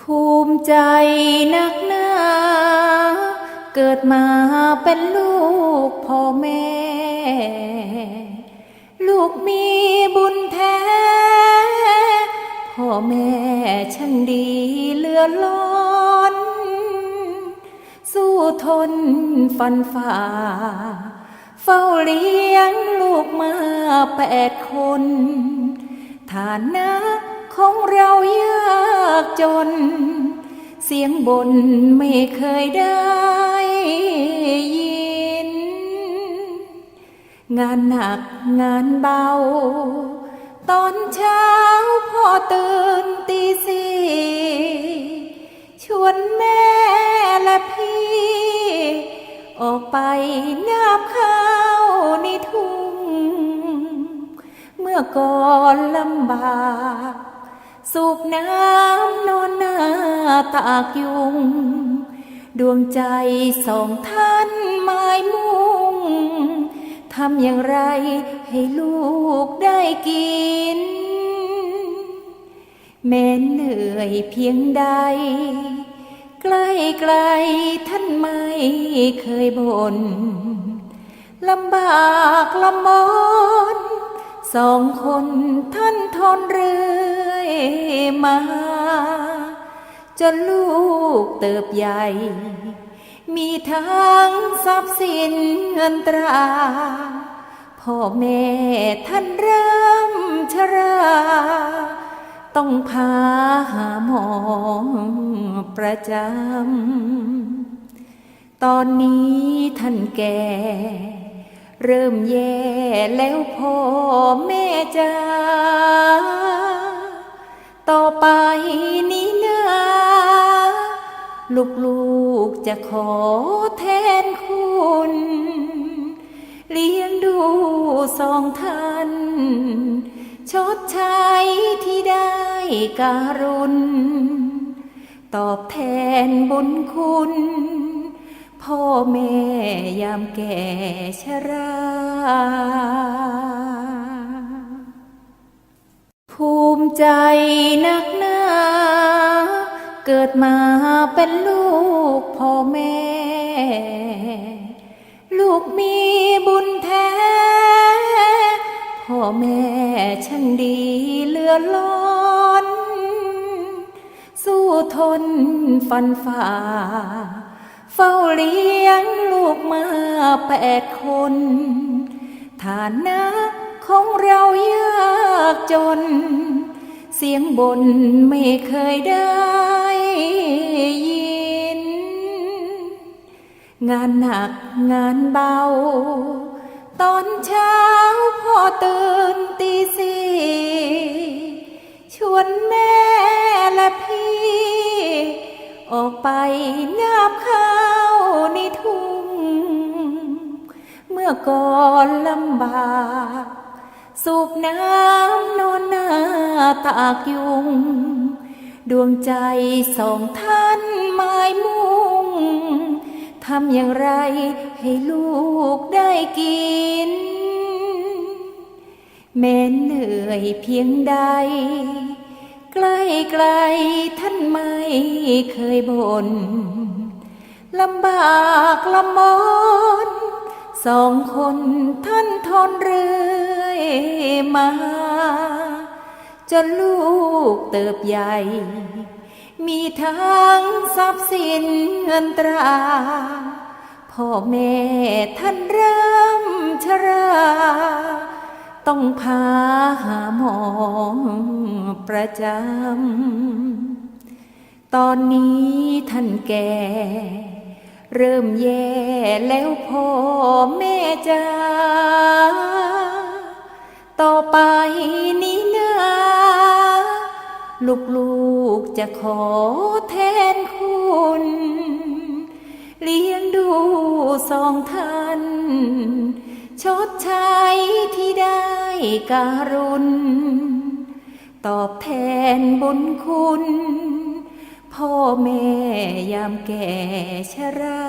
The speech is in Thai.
ภูมิใจนักหนา เกิดมาเป็นลูกพ่อแม่ ลูกมีบุญแท้ พ่อแม่ช่างดีเลือล้น สู้ทนฟันฝ่า เฝ้าเลี้ยงลูกมาแปดคน ฐานะ ของเรายากจน เสียงบนไม่เคยได้ยิน งานหนักงานเบา ตอนเช้าพ่อตื่นตีสี่ชวนแม่และพี่ ออกไปนาบข้าวในทุ่ง เมื่อก่อนลำบาก สูบน้ำนอนหน้าตากยุง ดวงใจสองท่านหมายมุ่ง ทำอย่างไรให้ลูกได้กิน แม้เหนื่อยเพียงใด ใกล้ไกลท่านไม่เคยบน่นลำบากลำบน สองคนท่านทนเรื่อยมา จนลูกเติบใหญ่ มีทั้งทรัพย์สินเงินตรา พ่อแม่ท่านเริ่มชรา ต้องพาหาหมอประจำ ตอนนี้ท่านแก่ เริ่มแย่แล้วพ่อแม่จ้าต่อไปนี้นะลูกๆจะขอแทนคุณ เลี้ยงดูสองท่าน ชดใช้ที่ได้การุณ ตอบแทนบุญคุณ พ่อแม่ยามแก่ชรา ภูมิใจนักหนา เกิดมาเป็นลูกพ่อแม่ ลูกมีบุญแท้ พ่อแม่ช่างดีเลือล้นสู้ทนฟันฝ่า เฝ้าเลี้ยงลูกมาแปดคน ฐานะของเรายากจน เสียงบนไม่เคยได้ยิน งานหนักงานเบา ตอนเช้าพ่อตื่นตีสี่ชวนแม่และพี่ ออกไปนาบข้า ในทุ่ง เมื่อก่อนลำบาก สูบน้ำนอนหน้าตากยุง ดวงใจสองท่านหมายมุ่ง ทำอย่างไรให้ลูกได้กิน แม้เหนื่อยเพียงใดใกล้ไกลท่านไม่เคยบน่น ลำบากลำบนสองคนท่านทนเรื่อยมา จนลูกเติบใหญ่ มีทั้งทรัพย์สินเงินตรา พ่อแม่ท่านเริ่มชรา ต้องพาหาหมอประจำ ตอนนี้ท่านแก่ เริ่มแย่แล้วพ่อแม่จ้าต่อไปนี้นะลูกๆจะขอแทนคุณ เลี้ยงดูสองท่าน ชดใช้ที่ได้การุณ ตอบแทนบุญคุณ พ่อแม่ยามแก่ชรา